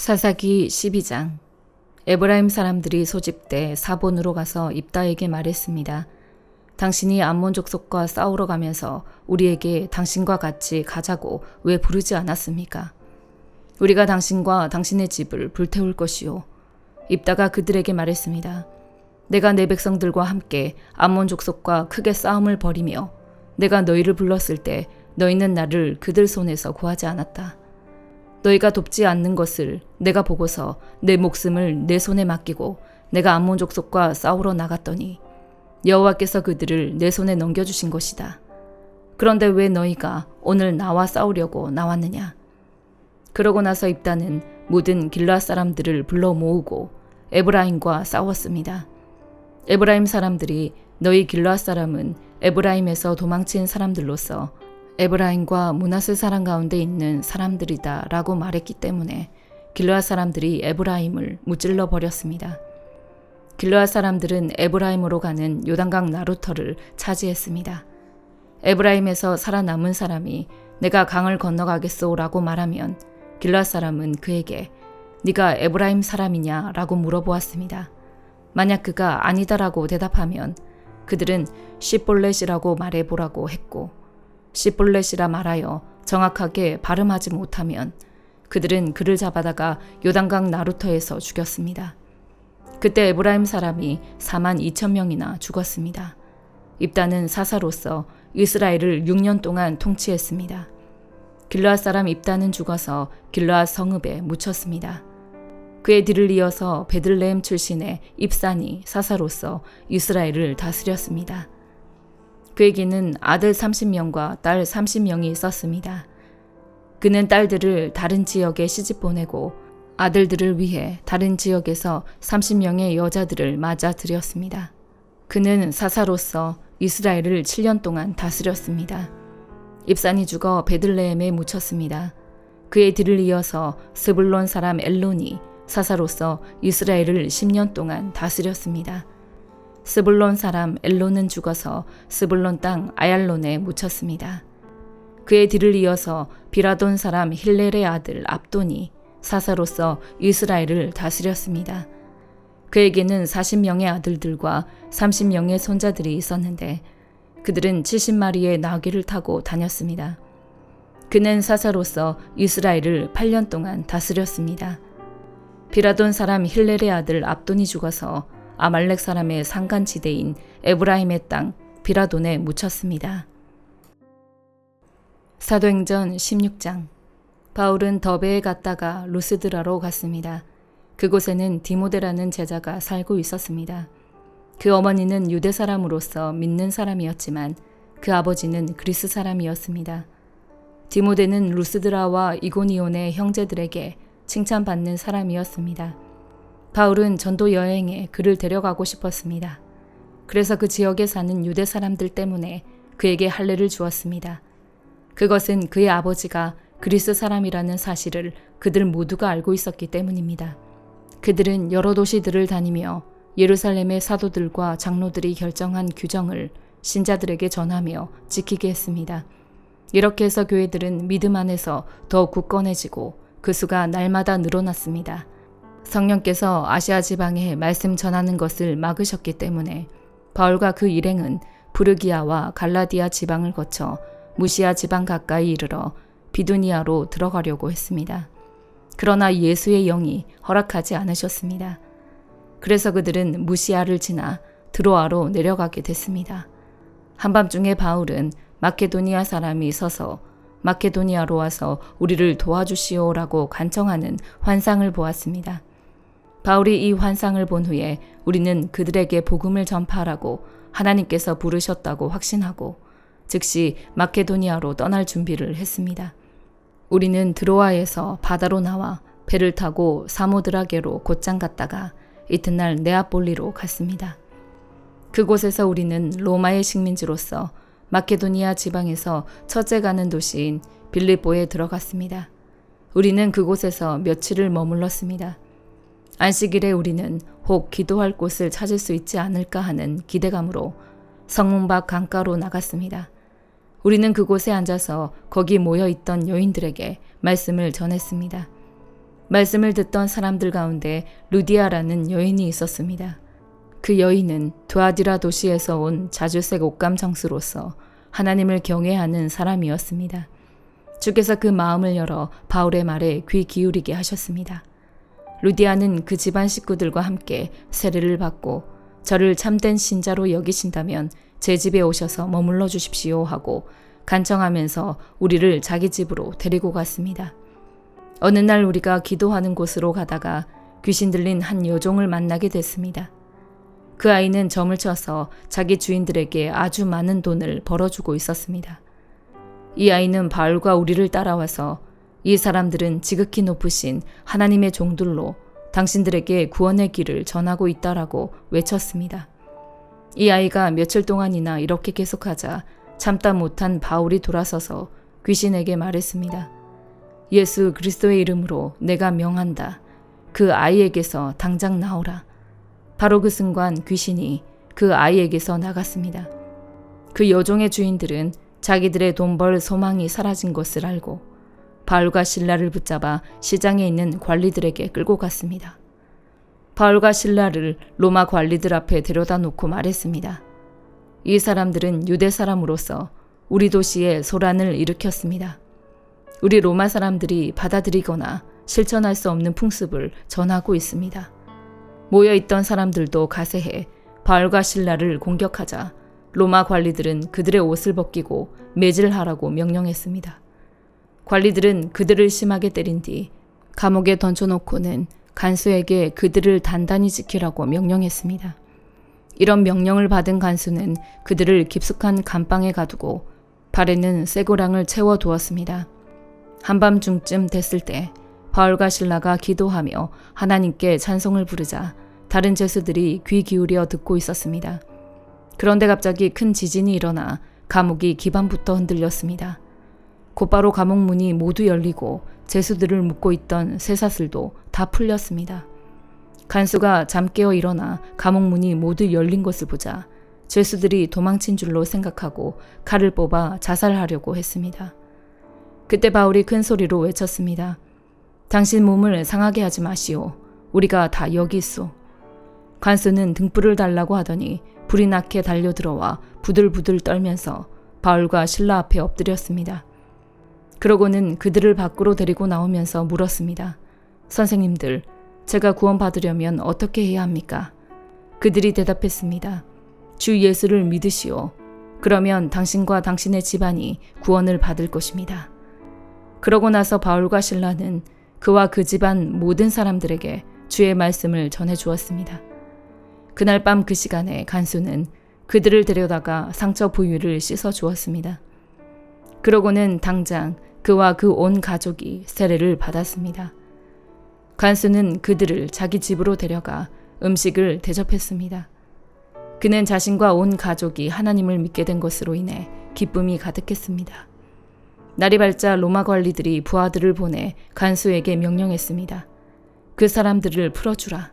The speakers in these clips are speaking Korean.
사사기 12장 에브라임 사람들이 소집돼 사본으로 가서 입다에게 말했습니다. 당신이 암몬 족속과 싸우러 가면서 우리에게 당신과 같이 가자고 왜 부르지 않았습니까? 우리가 당신과 당신의 집을 불태울 것이요. 입다가 그들에게 말했습니다. 내가 내 백성들과 함께 암몬 족속과 크게 싸움을 벌이며 내가 너희를 불렀을 때 너희는 나를 그들 손에서 구하지 않았다. 너희가 돕지 않는 것을 내가 보고서 내 목숨을 내 손에 맡기고 내가 암몬 족속과 싸우러 나갔더니 여호와께서 그들을 내 손에 넘겨주신 것이다. 그런데 왜 너희가 오늘 나와 싸우려고 나왔느냐? 그러고 나서 입다는 모든 길라 사람들을 불러 모으고 에브라임과 싸웠습니다. 에브라임 사람들이 너희 길라 사람은 에브라임에서 도망친 사람들로서 에브라임과 문하스 사람 가운데 있는 사람들이다 라고 말했기 때문에 길르앗 사람들이 에브라임을 무찔러 버렸습니다. 길르앗 사람들은 에브라임으로 가는 요단강 나루터를 차지했습니다. 에브라임에서 살아남은 사람이 내가 강을 건너가겠소라고 말하면 길르앗 사람은 그에게 네가 에브라임 사람이냐 라고 물어보았습니다. 만약 그가 아니다라고 대답하면 그들은 시볼렛이라고 말해보라고 했고 시볼렛이라 말하여 정확하게 발음하지 못하면 그들은 그를 잡아다가 요단강 나루터에서 죽였습니다. 그때 에브라임 사람이 4만 2천 명이나 죽었습니다. 입다는 사사로서 이스라엘을 6년 동안 통치했습니다. 길르앗 사람 입다는 죽어서 길르앗 성읍에 묻혔습니다. 그의 뒤를 이어서 베들레헴 출신의 입산이 사사로서 이스라엘을 다스렸습니다. 그에게는 아들 30명과 딸 30명이 있었습니다. 그는 딸들을 다른 지역에 시집 보내고 아들들을 위해 다른 지역에서 30명의 여자들을 맞아 들였습니다. 그는 사사로서 이스라엘을 7년 동안 다스렸습니다. 입산이 죽어 베들레헴에 묻혔습니다. 그의 뒤를 이어서 스불론 사람 엘론이 사사로서 이스라엘을 10년 동안 다스렸습니다. 스불론 사람 엘론은 죽어서 스불론 땅 아얄론에 묻혔습니다. 그의 뒤를 이어서 비라돈 사람 힐렐의 아들 압돈이 사사로서 이스라엘을 다스렸습니다. 그에게는 40명의 아들들과 30명의 손자들이 있었는데 그들은 70마리의 나귀를 타고 다녔습니다. 그는 사사로서 이스라엘을 8년 동안 다스렸습니다. 비라돈 사람 힐렐의 아들 압돈이 죽어서 아말렉 사람의 상간지대인 에브라임의 땅 비라돈에 묻혔습니다. 사도행전 16장 바울은 더베에 갔다가 루스드라로 갔습니다. 그곳에는 디모데라는 제자가 살고 있었습니다. 그 어머니는 유대 사람으로서 믿는 사람이었지만 그 아버지는 그리스 사람이었습니다. 디모데는 루스드라와 이고니온의 형제들에게 칭찬받는 사람이었습니다. 바울은 전도 여행에 그를 데려가고 싶었습니다. 그래서 그 지역에 사는 유대 사람들 때문에 그에게 할례를 주었습니다. 그것은 그의 아버지가 그리스 사람이라는 사실을 그들 모두가 알고 있었기 때문입니다. 그들은 여러 도시들을 다니며 예루살렘의 사도들과 장로들이 결정한 규정을 신자들에게 전하며 지키게 했습니다. 이렇게 해서 교회들은 믿음 안에서 더 굳건해지고 그 수가 날마다 늘어났습니다. 성령께서 아시아 지방에 말씀 전하는 것을 막으셨기 때문에 바울과 그 일행은 부르기아와 갈라디아 지방을 거쳐 무시아 지방 가까이 이르러 비두니아로 들어가려고 했습니다. 그러나 예수의 영이 허락하지 않으셨습니다. 그래서 그들은 무시아를 지나 드로아로 내려가게 됐습니다. 한밤중에 바울은 마케도니아 사람이 서서 마케도니아로 와서 우리를 도와주시오라고 간청하는 환상을 보았습니다. 바울이 이 환상을 본 후에 우리는 그들에게 복음을 전파하라고 하나님께서 부르셨다고 확신하고 즉시 마케도니아로 떠날 준비를 했습니다. 우리는 드로아에서 바다로 나와 배를 타고 사모드라게로 곧장 갔다가 이튿날 네아폴리로 갔습니다. 그곳에서 우리는 로마의 식민지로서 마케도니아 지방에서 첫째 가는 도시인 빌리보에 들어갔습니다. 우리는 그곳에서 며칠을 머물렀습니다. 안식일에 우리는 혹 기도할 곳을 찾을 수 있지 않을까 하는 기대감으로 성문 밖 강가로 나갔습니다. 우리는 그곳에 앉아서 거기 모여 있던 여인들에게 말씀을 전했습니다. 말씀을 듣던 사람들 가운데 루디아라는 여인이 있었습니다. 그 여인은 두아디라 도시에서 온 자주색 옷감 장수로서 하나님을 경외하는 사람이었습니다. 주께서 그 마음을 열어 바울의 말에 귀 기울이게 하셨습니다. 루디아는 그 집안 식구들과 함께 세례를 받고 저를 참된 신자로 여기신다면 제 집에 오셔서 머물러 주십시오 하고 간청하면서 우리를 자기 집으로 데리고 갔습니다. 어느 날 우리가 기도하는 곳으로 가다가 귀신 들린 한 여종을 만나게 됐습니다. 그 아이는 점을 쳐서 자기 주인들에게 아주 많은 돈을 벌어주고 있었습니다. 이 아이는 바울과 우리를 따라와서 이 사람들은 지극히 높으신 하나님의 종들로 당신들에게 구원의 길을 전하고 있다라고 외쳤습니다. 이 아이가 며칠 동안이나 이렇게 계속하자 참다 못한 바울이 돌아서서 귀신에게 말했습니다. 예수 그리스도의 이름으로 내가 명한다. 그 아이에게서 당장 나오라. 바로 그 순간 귀신이 그 아이에게서 나갔습니다. 그 여종의 주인들은 자기들의 돈벌 소망이 사라진 것을 알고 바울과 신라를 붙잡아 시장에 있는 관리들에게 끌고 갔습니다. 바울과 신라를 로마 관리들 앞에 데려다 놓고 말했습니다. 이 사람들은 유대 사람으로서 우리 도시에 소란을 일으켰습니다. 우리 로마 사람들이 받아들이거나 실천할 수 없는 풍습을 전하고 있습니다. 모여 있던 사람들도 가세해 바울과 신라를 공격하자 로마 관리들은 그들의 옷을 벗기고 매질하라고 명령했습니다. 관리들은 그들을 심하게 때린 뒤 감옥에 던져놓고는 간수에게 그들을 단단히 지키라고 명령했습니다. 이런 명령을 받은 간수는 그들을 깊숙한 감방에 가두고 발에는 쇠고랑을 채워 두었습니다. 한밤중쯤 됐을 때 바울과 신라가 기도하며 하나님께 찬송을 부르자 다른 죄수들이 귀 기울여 듣고 있었습니다. 그런데 갑자기 큰 지진이 일어나 감옥이 기반부터 흔들렸습니다. 곧바로 감옥 문이 모두 열리고 죄수들을 묶고 있던 쇠사슬도 다 풀렸습니다. 간수가 잠 깨어 일어나 감옥 문이 모두 열린 것을 보자 죄수들이 도망친 줄로 생각하고 칼을 뽑아 자살하려고 했습니다. 그때 바울이 큰 소리로 외쳤습니다. 당신 몸을 상하게 하지 마시오. 우리가 다 여기 있소. 간수는 등불을 달라고 하더니 불이 나게 달려들어와 부들부들 떨면서 바울과 신라 앞에 엎드렸습니다. 그러고는 그들을 밖으로 데리고 나오면서 물었습니다. 선생님들, 제가 구원받으려면 어떻게 해야 합니까? 그들이 대답했습니다. 주 예수를 믿으시오. 그러면 당신과 당신의 집안이 구원을 받을 것입니다. 그러고 나서 바울과 신라는 그와 그 집안 모든 사람들에게 주의 말씀을 전해 주었습니다. 그날 밤 그 시간에 간수는 그들을 데려다가 상처 부위를 씻어 주었습니다. 그러고는 당장 그와 그 온 가족이 세례를 받았습니다. 간수는 그들을 자기 집으로 데려가 음식을 대접했습니다. 그는 자신과 온 가족이 하나님을 믿게 된 것으로 인해 기쁨이 가득했습니다. 날이 밝자 로마 관리들이 부하들을 보내 간수에게 명령했습니다. 그 사람들을 풀어주라.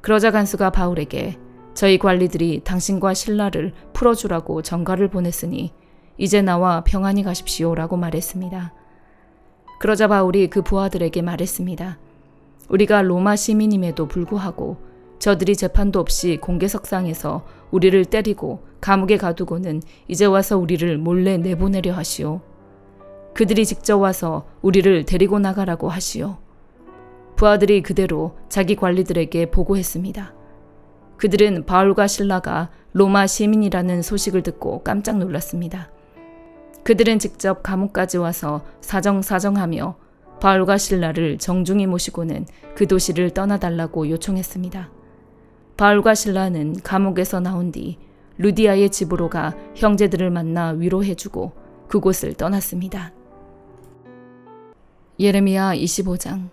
그러자 간수가 바울에게 저희 관리들이 당신과 신라를 풀어주라고 전가를 보냈으니 이제 나와 평안히 가십시오라고 말했습니다. 그러자 바울이 그 부하들에게 말했습니다. 우리가 로마 시민임에도 불구하고 저들이 재판도 없이 공개석상에서 우리를 때리고 감옥에 가두고는 이제 와서 우리를 몰래 내보내려 하시오. 그들이 직접 와서 우리를 데리고 나가라고 하시오. 부하들이 그대로 자기 관리들에게 보고했습니다. 그들은 바울과 신라가 로마 시민이라는 소식을 듣고 깜짝 놀랐습니다. 그들은 직접 감옥까지 와서 사정사정하며 바울과 신라를 정중히 모시고는 그 도시를 떠나달라고 요청했습니다. 바울과 신라는 감옥에서 나온 뒤 루디아의 집으로 가 형제들을 만나 위로해주고 그곳을 떠났습니다. 예레미야 25장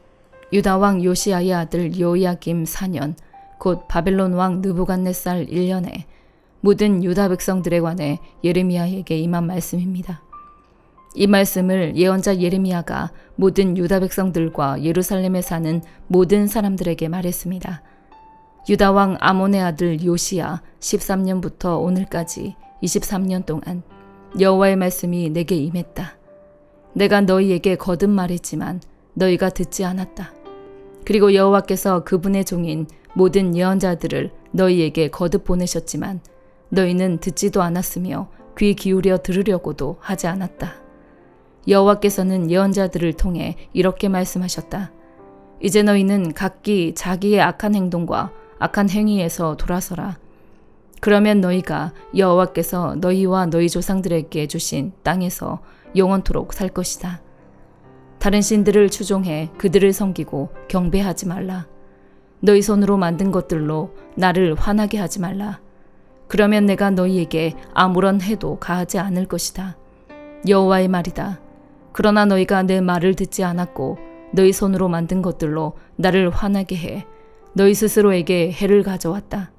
유다 왕 요시아의 아들 요야김 4년 곧 바벨론 왕 느부갓네살 1년에 모든 유다 백성들에 관해 예레미야에게 임한 말씀입니다. 이 말씀을 예언자 예레미야가 모든 유다 백성들과 예루살렘에 사는 모든 사람들에게 말했습니다. 유다 왕 아몬의 아들 요시야 13년부터 오늘까지 23년 동안 여호와의 말씀이 내게 임했다. 내가 너희에게 거듭 말했지만 너희가 듣지 않았다. 그리고 여호와께서 그분의 종인 모든 예언자들을 너희에게 거듭 보내셨지만 너희는 듣지도 않았으며 귀 기울여 들으려고도 하지 않았다. 여호와께서는 예언자들을 통해 이렇게 말씀하셨다. 이제 너희는 각기 자기의 악한 행동과 악한 행위에서 돌아서라. 그러면 너희가 여호와께서 너희와 너희 조상들에게 주신 땅에서 영원토록 살 것이다. 다른 신들을 추종해 그들을 섬기고 경배하지 말라. 너희 손으로 만든 것들로 나를 화나게 하지 말라. 그러면 내가 너희에게 아무런 해도 가하지 않을 것이다. 여호와의 말이다. 그러나 너희가 내 말을 듣지 않았고 너희 손으로 만든 것들로 나를 화나게 해 너희 스스로에게 해를 가져왔다.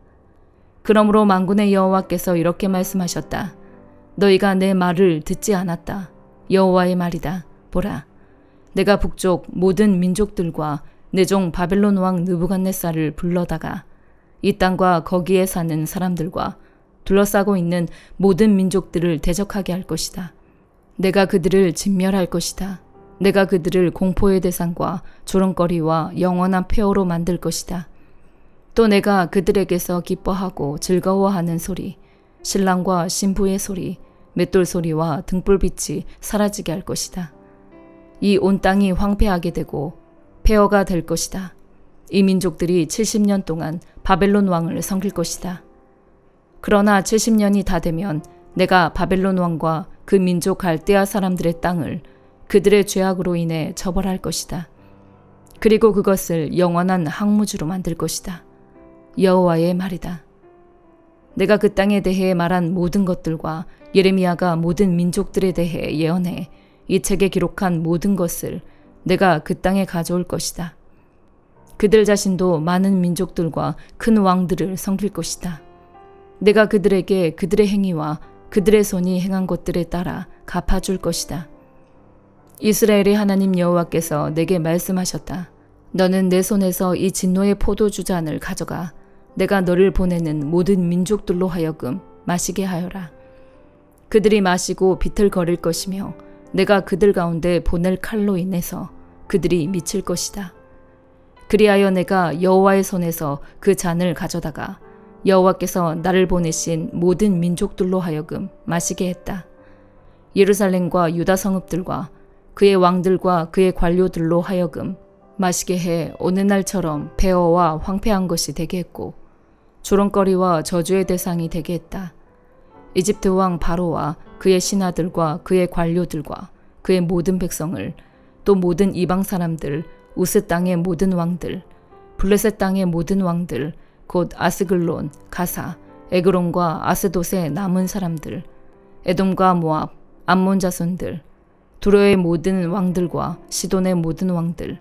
그러므로 만군의 여호와께서 이렇게 말씀하셨다. 너희가 내 말을 듣지 않았다. 여호와의 말이다. 보라, 내가 북쪽 모든 민족들과 내 종 바벨론 왕 느부갓네살을 불러다가 이 땅과 거기에 사는 사람들과 둘러싸고 있는 모든 민족들을 대적하게 할 것이다. 내가 그들을 진멸할 것이다. 내가 그들을 공포의 대상과 조롱거리와 영원한 폐허로 만들 것이다. 또 내가 그들에게서 기뻐하고 즐거워하는 소리, 신랑과 신부의 소리, 맷돌 소리와 등불빛이 사라지게 할 것이다. 이 온 땅이 황폐하게 되고 폐허가 될 것이다. 이 민족들이 70년 동안 바벨론 왕을 섬길 것이다. 그러나 70년이 다 되면 내가 바벨론 왕과 그 민족 갈대아 사람들의 땅을 그들의 죄악으로 인해 처벌할 것이다. 그리고 그것을 영원한 항무주로 만들 것이다. 여호와의 말이다. 내가 그 땅에 대해 말한 모든 것들과 예레미야가 모든 민족들에 대해 예언해 이 책에 기록한 모든 것을 내가 그 땅에 가져올 것이다. 그들 자신도 많은 민족들과 큰 왕들을 섬길 것이다. 내가 그들에게 그들의 행위와 그들의 손이 행한 것들에 따라 갚아줄 것이다. 이스라엘의 하나님 여호와께서 내게 말씀하셨다. 너는 내 손에서 이 진노의 포도주 잔을 가져가 내가 너를 보내는 모든 민족들로 하여금 마시게 하여라. 그들이 마시고 비틀거릴 것이며 내가 그들 가운데 보낼 칼로 인해서 그들이 미칠 것이다. 그리하여 내가 여호와의 손에서 그 잔을 가져다가 여호와께서 나를 보내신 모든 민족들로 하여금 마시게 했다. 예루살렘과 유다 성읍들과 그의 왕들과 그의 관료들로 하여금 마시게 해 오늘날처럼 폐허와 황폐한 것이 되게 했고 조롱거리와 저주의 대상이 되게 했다. 이집트 왕 바로와 그의 신하들과 그의 관료들과 그의 모든 백성을 또 모든 이방 사람들 우스 땅의 모든 왕들 블레셋 땅의 모든 왕들 곧 아스글론, 가사, 에그론과 아스돗의 남은 사람들 에돔과 모압, 암몬 자손들 두로의 모든 왕들과 시돈의 모든 왕들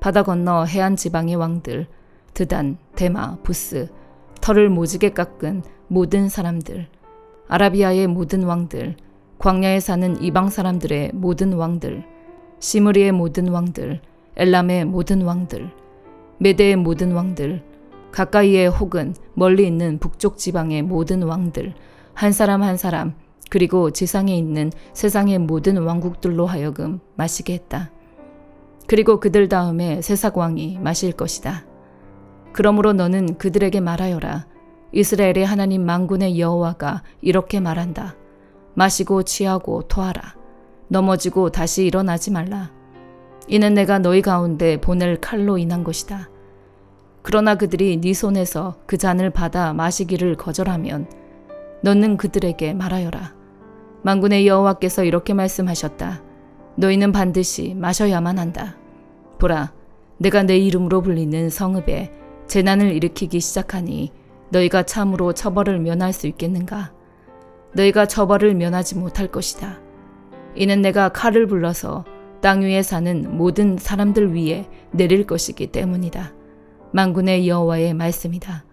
바다 건너 해안 지방의 왕들 드단, 데마, 부스 털을 모지게 깎은 모든 사람들 아라비아의 모든 왕들 광야에 사는 이방 사람들의 모든 왕들 시므리의 모든 왕들 엘람의 모든 왕들 메대의 모든 왕들 가까이에 혹은 멀리 있는 북쪽 지방의 모든 왕들 한 사람 한 사람 그리고 지상에 있는 세상의 모든 왕국들로 하여금 마시게 했다. 그리고 그들 다음에 세삭 왕이 마실 것이다. 그러므로 너는 그들에게 말하여라. 이스라엘의 하나님 망군의 여호와가 이렇게 말한다. 마시고 취하고 토하라. 넘어지고 다시 일어나지 말라. 이는 내가 너희 가운데 보낼 칼로 인한 것이다. 그러나 그들이 네 손에서 그 잔을 받아 마시기를 거절하면 너는 그들에게 말하여라. 망군의 여호와께서 이렇게 말씀하셨다. 너희는 반드시 마셔야만 한다. 보라, 내가 내 이름으로 불리는 성읍에 재난을 일으키기 시작하니 너희가 참으로 처벌을 면할 수 있겠는가? 너희가 처벌을 면하지 못할 것이다. 이는 내가 칼을 불러서 땅 위에 사는 모든 사람들 위에 내릴 것이기 때문이다. 만군의 여호와의 말씀이다.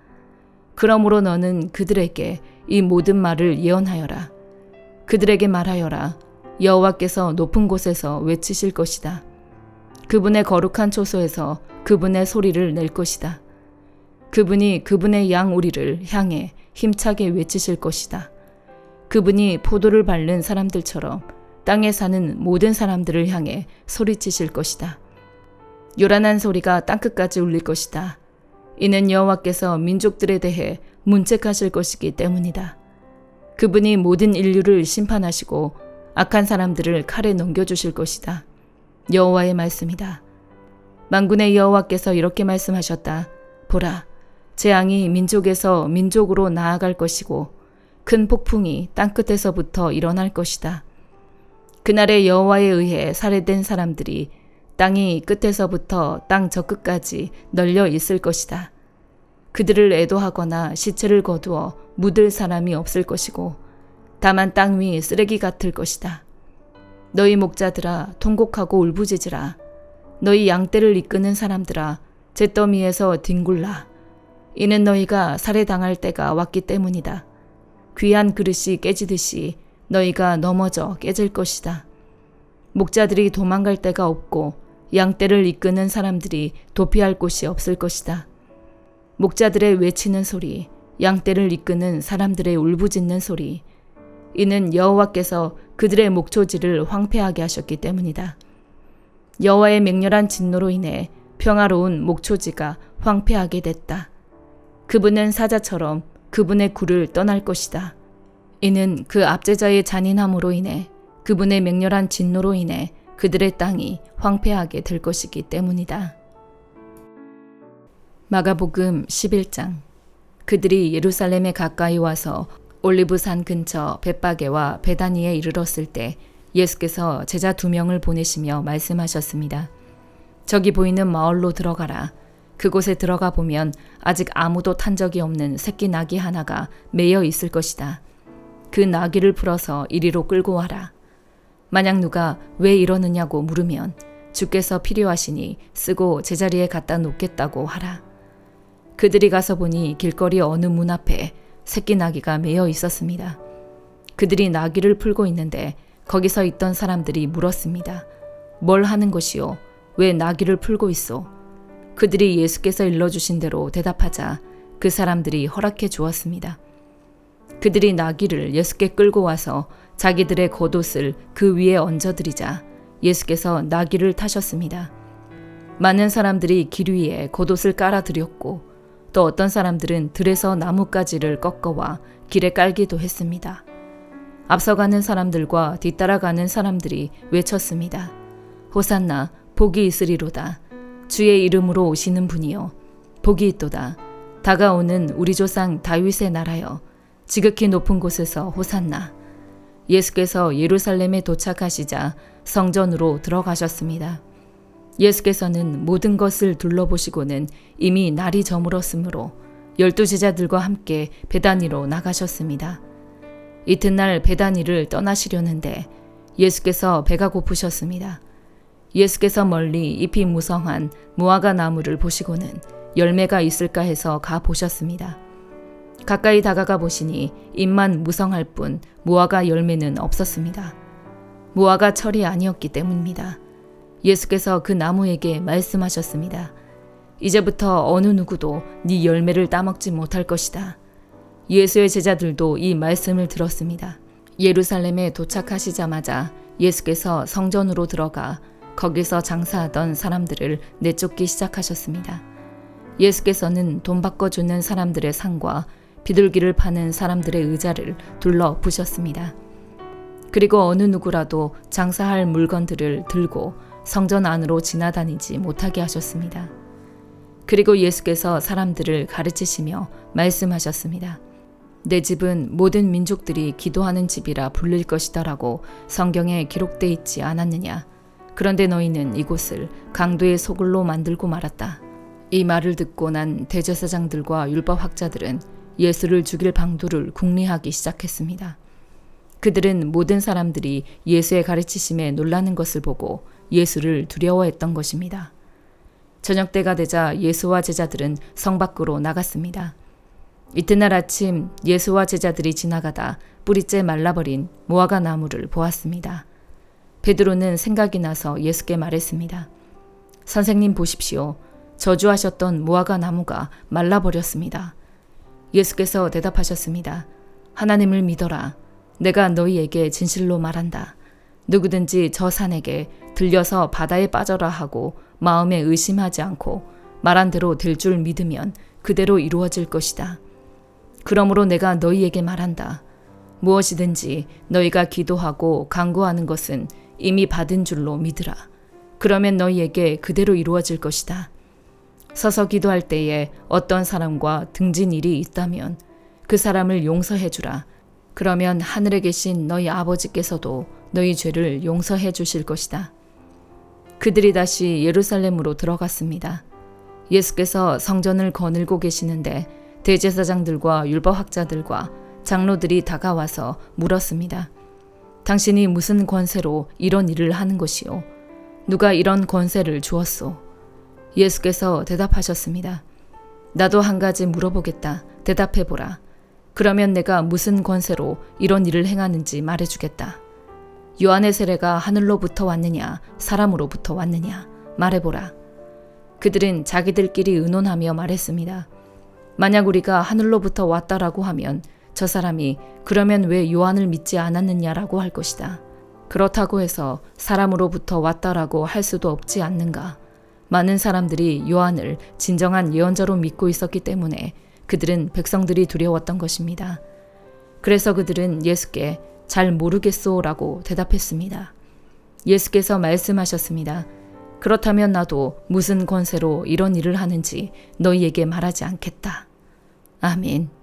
그러므로 너는 그들에게 이 모든 말을 예언하여라. 그들에게 말하여라. 여호와께서 높은 곳에서 외치실 것이다. 그분의 거룩한 초소에서 그분의 소리를 낼 것이다. 그분이 그분의 양 우리를 향해 힘차게 외치실 것이다. 그분이 포도를 밟는 사람들처럼 땅에 사는 모든 사람들을 향해 소리치실 것이다. 요란한 소리가 땅끝까지 울릴 것이다. 이는 여호와께서 민족들에 대해 문책하실 것이기 때문이다. 그분이 모든 인류를 심판하시고 악한 사람들을 칼에 넘겨주실 것이다. 여호와의 말씀이다. 만군의 여호와께서 이렇게 말씀하셨다. 보라, 재앙이 민족에서 민족으로 나아갈 것이고 큰 폭풍이 땅끝에서부터 일어날 것이다. 그날의 여호와에 의해 살해된 사람들이 땅이 끝에서부터 땅 저 끝까지 널려 있을 것이다. 그들을 애도하거나 시체를 거두어 묻을 사람이 없을 것이고 다만 땅 위 쓰레기 같을 것이다. 너희 목자들아 통곡하고 울부짖으라. 너희 양떼를 이끄는 사람들아 잿더미에서 뒹굴라. 이는 너희가 살해당할 때가 왔기 때문이다. 귀한 그릇이 깨지듯이 너희가 넘어져 깨질 것이다. 목자들이 도망갈 데가 없고 양떼를 이끄는 사람들이 도피할 곳이 없을 것이다. 목자들의 외치는 소리, 양떼를 이끄는 사람들의 울부짖는 소리, 이는 여호와께서 그들의 목초지를 황폐하게 하셨기 때문이다. 여호와의 맹렬한 진노로 인해 평화로운 목초지가 황폐하게 됐다. 그분은 사자처럼 그분의 굴을 떠날 것이다. 이는 그 압제자의 잔인함으로 인해 그분의 맹렬한 진노로 인해 그들의 땅이 황폐하게 될 것이기 때문이다. 마가복음 11장 그들이 예루살렘에 가까이 와서 올리브산 근처 벳바게와 베다니에 이르렀을 때 예수께서 제자 두 명을 보내시며 말씀하셨습니다. 저기 보이는 마을로 들어가라. 그곳에 들어가 보면 아직 아무도 탄 적이 없는 새끼 나귀 하나가 매여 있을 것이다. 그 나귀를 풀어서 이리로 끌고 와라. 만약 누가 왜 이러느냐고 물으면 주께서 필요하시니 쓰고 제자리에 갖다 놓겠다고 하라. 그들이 가서 보니 길거리 어느 문 앞에 새끼 나귀가 매여 있었습니다. 그들이 나귀를 풀고 있는데 거기서 있던 사람들이 물었습니다. 뭘 하는 것이요? 왜 나귀를 풀고 있어? 그들이 예수께서 일러주신 대로 대답하자 그 사람들이 허락해 주었습니다. 그들이 나귀를 예수께 끌고 와서 자기들의 겉옷을 그 위에 얹어드리자 예수께서 나귀를 타셨습니다. 많은 사람들이 길 위에 겉옷을 깔아드렸고 또 어떤 사람들은 들에서 나뭇가지를 꺾어와 길에 깔기도 했습니다. 앞서가는 사람들과 뒤따라가는 사람들이 외쳤습니다. 호산나 복이 있으리로다. 주의 이름으로 오시는 분이요 복이 있도다. 다가오는 우리 조상 다윗의 나라여 지극히 높은 곳에서 호산나. 예수께서 예루살렘에 도착하시자 성전으로 들어가셨습니다. 예수께서는 모든 것을 둘러보시고는 이미 날이 저물었으므로 열두 제자들과 함께 베다니로 나가셨습니다. 이튿날 베다니를 떠나시려는데 예수께서 배가 고프셨습니다. 예수께서 멀리 잎이 무성한 무화과 나무를 보시고는 열매가 있을까 해서 가 보셨습니다. 가까이 다가가 보시니 잎만 무성할 뿐 무화과 열매는 없었습니다. 무화과 철이 아니었기 때문입니다. 예수께서 그 나무에게 말씀하셨습니다. 이제부터 어느 누구도 네 열매를 따먹지 못할 것이다. 예수의 제자들도 이 말씀을 들었습니다. 예루살렘에 도착하시자마자 예수께서 성전으로 들어가 거기서 장사하던 사람들을 내쫓기 시작하셨습니다. 예수께서는 돈 바꿔 주는 사람들의 상과 비둘기를 파는 사람들의 의자를 둘러 부셨습니다. 그리고 어느 누구라도 장사할 물건들을 들고 성전 안으로 지나다니지 못하게 하셨습니다. 그리고 예수께서 사람들을 가르치시며 말씀하셨습니다. 내 집은 모든 민족들이 기도하는 집이라 불릴 것이다라고 성경에 기록돼 있지 않았느냐. 그런데 너희는 이곳을 강도의 소굴로 만들고 말았다. 이 말을 듣고 난 대제사장들과 율법학자들은 예수를 죽일 방도를 궁리하기 시작했습니다. 그들은 모든 사람들이 예수의 가르치심에 놀라는 것을 보고 예수를 두려워했던 것입니다. 저녁 때가 되자 예수와 제자들은 성 밖으로 나갔습니다. 이튿날 아침 예수와 제자들이 지나가다 뿌리째 말라버린 무화과 나무를 보았습니다. 베드로는 생각이 나서 예수께 말했습니다. 선생님 보십시오. 저주하셨던 무화과 나무가 말라버렸습니다. 예수께서 대답하셨습니다. 하나님을 믿어라. 내가 너희에게 진실로 말한다. 누구든지 저 산에게 들려서 바다에 빠져라 하고 마음에 의심하지 않고 말한 대로 될 줄 믿으면 그대로 이루어질 것이다. 그러므로 내가 너희에게 말한다. 무엇이든지 너희가 기도하고 간구하는 것은 이미 받은 줄로 믿으라. 그러면 너희에게 그대로 이루어질 것이다. 서서 기도할 때에 어떤 사람과 등진 일이 있다면 그 사람을 용서해 주라. 그러면 하늘에 계신 너희 아버지께서도 너희 죄를 용서해 주실 것이다. 그들이 다시 예루살렘으로 들어갔습니다. 예수께서 성전을 거닐고 계시는데 대제사장들과 율법학자들과 장로들이 다가와서 물었습니다. 당신이 무슨 권세로 이런 일을 하는 것이요? 누가 이런 권세를 주었소? 예수께서 대답하셨습니다. 나도 한 가지 물어보겠다. 대답해 보라. 그러면 내가 무슨 권세로 이런 일을 행하는지 말해주겠다. 요한의 세례가 하늘로부터 왔느냐, 사람으로부터 왔느냐, 말해보라. 그들은 자기들끼리 의논하며 말했습니다. 만약 우리가 하늘로부터 왔다라고 하면 저 사람이 그러면 왜 요한을 믿지 않았느냐라고 할 것이다. 그렇다고 해서 사람으로부터 왔다라고 할 수도 없지 않는가. 많은 사람들이 요한을 진정한 예언자로 믿고 있었기 때문에 그들은 백성들이 두려웠던 것입니다. 그래서 그들은 예수께 잘 모르겠소라고 대답했습니다. 예수께서 말씀하셨습니다. 그렇다면 나도 무슨 권세로 이런 일을 하는지 너희에게 말하지 않겠다. 아멘.